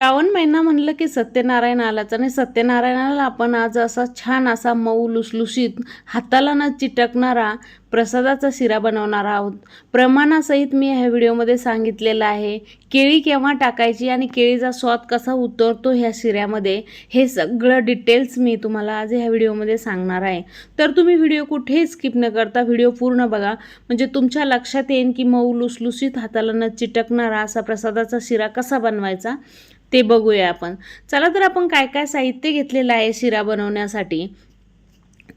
श्रावण महिना म्हणलं की सत्यनारायण आलाच आणि सत्यनारायणाला आपण आज असा छान असा मऊ लुसलुशीत हाताला न चिटकणारा प्रसादाचा शिरा बनवणार आहोत. प्रमाणासहित मी ह्या व्हिडिओमध्ये सांगितलेलं आहे केळी केव्हा टाकायची आणि केळीचा स्वाद कसा उतरतो ह्या शिऱ्यामध्ये हे सगळं डिटेल्स मी तुम्हाला आज ह्या व्हिडिओमध्ये सांगणार आहे. तर तुम्ही व्हिडिओ कुठेही स्किप न करता व्हिडिओ पूर्ण बघा. म्हणजे तुमच्या लक्षात येईल की मऊ लुसलुसीत हाताला न चिटकणारा असा प्रसादाचा शिरा कसा बनवायचा? ते बघूया आपण. चला तर आपण काय काय साहित्य घेतलेलं आहे शिरा बनवण्यासाठी.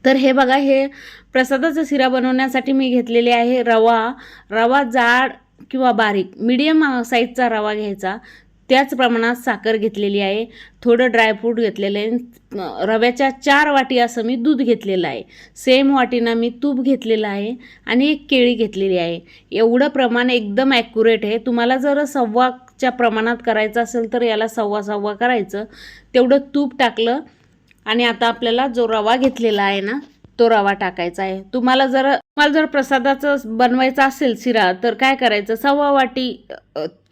तर हे बघा हे प्रसादाचा शिरा बनवण्यासाठी मी घेतलेले आहे रवा. रवा जाड किंवा बारीक मिडियम साईजचा रवा घ्यायचा. त्याच प्रमाणात साखर घेतलेली आहे. थोडं ड्रायफ्रूट घेतलेलं आहे. रव्याच्या चार वाटी असं मी दूध घेतलेलं आहे. सेम वाटीनं मी तूप घेतलेलं आहे आणि एक केळी घेतलेली आहे. एवढं प्रमाण एकदम ॲक्युरेट आहे. तुम्हाला जर सव्वा च्या प्रमाणात करायचं असेल तर याला सव्वा सव्वा करायचं. तेवढं तूप टाकलं आणि आता आपल्याला जो रवा घेतलेला आहे ना तो रवा टाकायचा आहे. तुम्हाला जर तुम्हाला जर प्रसादाचं बनवायचं असेल शिरा तर काय करायचं? सव्वा वाटी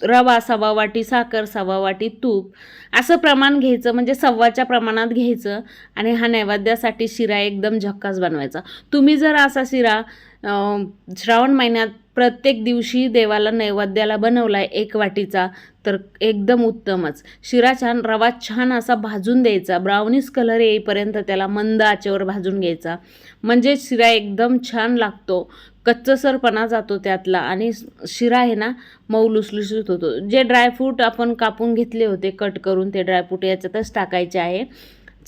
रवा सव्वा वाटी साखर सव्वा वाटी तूप असं प्रमाण घ्यायचं. म्हणजे सव्वाच्या प्रमाणात घ्यायचं आणि हा नैवेद्यासाठी शिरा एकदम झक्कास बनवायचा. तुम्ही जर असा शिरा श्रावण महिन्यात प्रत्येक दिवशी देवाला नैवेद्याला बनवला आहे एक वाटीचा तर एकदम उत्तमच. शिरा छान रवा छान असा भाजून द्यायचा. ब्राउनिश कलर येईपर्यंत त्याला मंद आचेवर भाजून घ्यायचा. म्हणजे शिरा एकदम छान लागतो. कच्चसरपणा जातो त्यातला आणि शिरा आहे ना मऊ लुसलुसत होतो. जे ड्रायफ्रूट आपण कापून घेतले होते कट करून ते ड्रायफ्रूट याच्यातच टाकायचे आहे.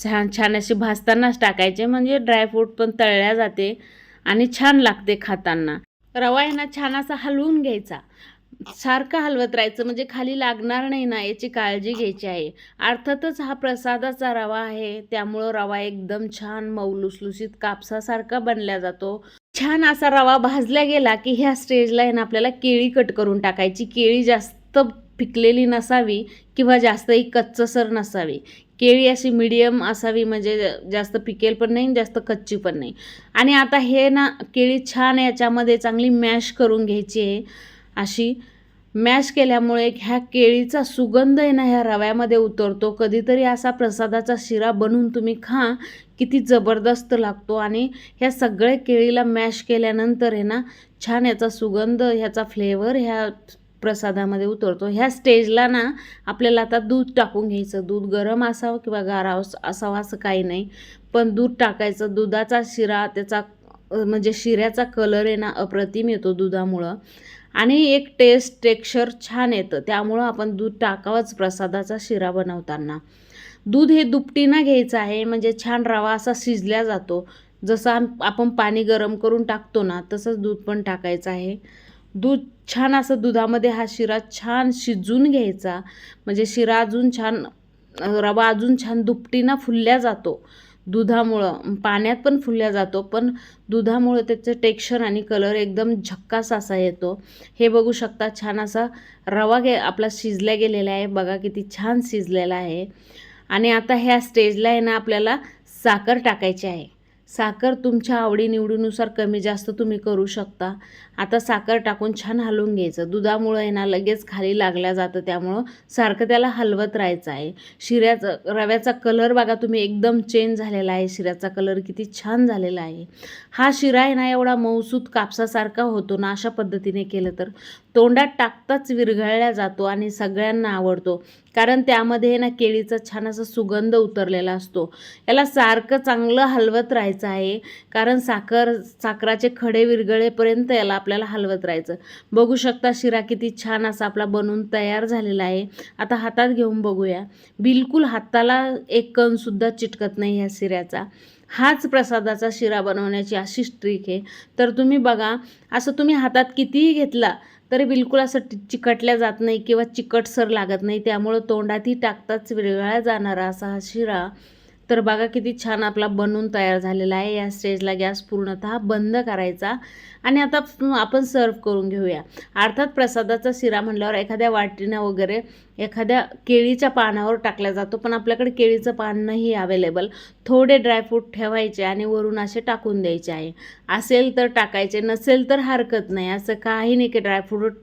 छान छान असे भाजतानाच टाकायचे. म्हणजे ड्रायफ्रूट पण तळल्या जाते आणि छान लागते खाताना. रवा यांना ना छान असा हलवून घ्यायचा. सारखं हलवत राहायचं म्हणजे खाली लागणार नाही ना याची काळजी घ्यायची आहे. अर्थातच हा प्रसादाचा रवा आहे त्यामुळं रवा एकदम छान मऊ लुसलुसीत कापसासारखा बनला जातो. छान असा रवा भाजला गेला की ह्या स्टेजला आहे ना आपल्याला केळी कट करून टाकायची. केळी जास्त पिकलेली नसावी किंवा जास्तही कच्चसर नसावी. केळी अशी मिडियम असावी म्हणजे जास्त पिकेल पण नाही जास्त कच्ची पण नाही. आणि आता हे ना केळी छान याच्यामध्ये चांगली मॅश करून घ्यायची आहे. अशी मॅश केल्यामुळे ह्या केळीचा सुगंध आहे ना ह्या रव्यामध्ये उतरतो. कधीतरी असा प्रसादाचा शिरा बनवून तुम्ही खा किती जबरदस्त लागतो. आणि ह्या सगळ्या केळीला मॅश केल्यानंतर आहे ना छान याचा सुगंध ह्याचा फ्लेवर ह्या प्रसादामध्ये उतरतो. ह्या स्टेजला ना आपल्याला आता दूध टाकून घ्यायचं. दूध गरम असावं किंवा गारा असावं असं काही नाही. पण दूध टाकायचं. दुधाचा शिरा त्याचा म्हणजे शिऱ्याचा कलर आहे ना अप्रतिम येतो दुधामुळं. आणि एक टेस्ट टेक्स्चर छान येतं. त्यामुळं आपण दूध टाकावंच प्रसादाचा शिरा बनवताना. दूध हे दुपटीनं घ्यायचं आहे. म्हणजे छान रवा असा शिजल्या जातो. जसं आम- आपण पाणी गरम करून टाकतो ना तसंच दूध पण टाकायचं आहे. दूध छान असं दुधामध्ये हा शिरा छान शिजून घ्यायचा. म्हणजे शिरा अजून छान रवा अजून छान दुपटीनं फुलल्या जातो. दुधामुळं पाण्यात पण फुलल्या जातो पण दुधामुळं त्याचं टेक्स्चर आणि कलर एकदम झक्कास असा येतो. हे बघू शकता छान असा रवा गे आपला शिजल्या गेलेला आहे. बघा किती छान शिजलेला आहे. आणि आता ह्या स्टेजला आहे ना आपल्याला साखर टाकायची आहे. साखर तुमच्या आवडीनिवडीनुसार कमी जास्त तुम्ही करू शकता. आता साखर टाकून छान हलवून घ्यायचं. दुधामुळं आहे ना लगेच खाली लागल्या जातं. त्यामुळं सारखं त्याला हलवत राहायचं आहे. शिऱ्याचं रव्याचा कलर बघा तुम्ही एकदम चेंज झालेला आहे. शिऱ्याचा कलर किती छान झालेला आहे. हा शिरा आहे ना एवढा मौसूद कापसासारखा होतो ना अशा पद्धतीने केलं तर. तोंडात टाकताच विरघळला जातो आणि सगळ्यांना आवडतो. कारण त्यामध्ये ना केळीचा छान असा सुगंध उतरलेला असतो. याला सारखं चांगलं हलवत राहायचं आहे. कारण साखर साखराचे खडे विरगळेपर्यंत याला आपल्याला हलवत राहायचं. बघू शकता शिरा किती छान असा आपला बनून तयार झालेला आहे. आता हातात घेऊन बघूया. बिलकुल हाताला एक कणसुद्धा चिटकत नाही ह्या शिऱ्याचा. हाच प्रसादाचा शिरा बनवण्याची अशीच ट्रिक आहे. तर तुम्ही बघा असं तुम्ही हातात कितीही घेतला तरी बिलकुल असं चिकटल्या जात नाही किंवा चिकटसर लागत नाही. त्यामुळं तोंडातही टाकताच वेगळा जाणारा असा हा शिरा तर बघा किती छान आपला बनून तयार झालेला आहे. या स्टेजला गॅस पूर्णतः बंद करायचा आणि आता आपण सर्व करून घेऊया. अर्थात प्रसादाचा शिरा म्हटल्यावर एखाद्या वाटीनं वगैरे एखाद्या केळीच्या पानावर टाकला जातो पण आपल्याकडे केळीचं पान नाही अवेलेबल थोडे ड्रायफ्रूट ठेवायचे आणि वरून असे टाकून द्यायचे आहे. असेल तर टाकायचे नसेल तर हरकत नाही. असं काही नाही की ड्रायफ्रूट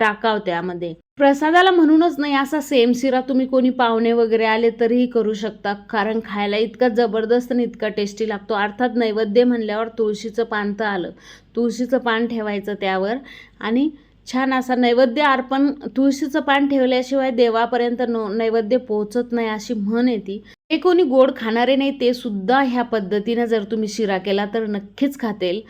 टाकाव त्यामध्ये. प्रसादाला म्हणूनच नाही असा सेम शिरा तुम्ही कोणी पाहुणे वगैरे आले तरीही करू शकता. कारण खायला इतका जबरदस्त आणि इतका टेस्टी लागतो. अर्थात नैवेद्य म्हणल्यावर तुळशीचं पान तर आलं. तुळशीचं पान ठेवायचं त्यावर. आणि छान असा नैवेद्य अर्पण तुळशीचं पान ठेवल्याशिवाय देवापर्यंत नो नैवेद्य पोहोचत नाही अशी म्हण येते. हे कोणी गोड खाणारे नाही ते सुद्धा ह्या पद्धतीनं जर तुम्ही शिरा केला तर नक्कीच खातेल.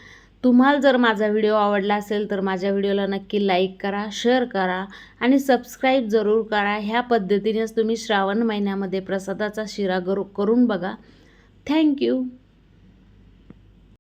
तुम्हाला जर माझा व्हिडिओ आवडला असेल तर माझ्या व्हिडिओला नक्की लाईक करा शेअर करा आणि सबस्क्राईब जरूर करा. ह्या पद्धतीनेच तुम्ही श्रावण महिन्यामध्ये प्रसादाचा शिरा गरू करून बघा. थँक्यू.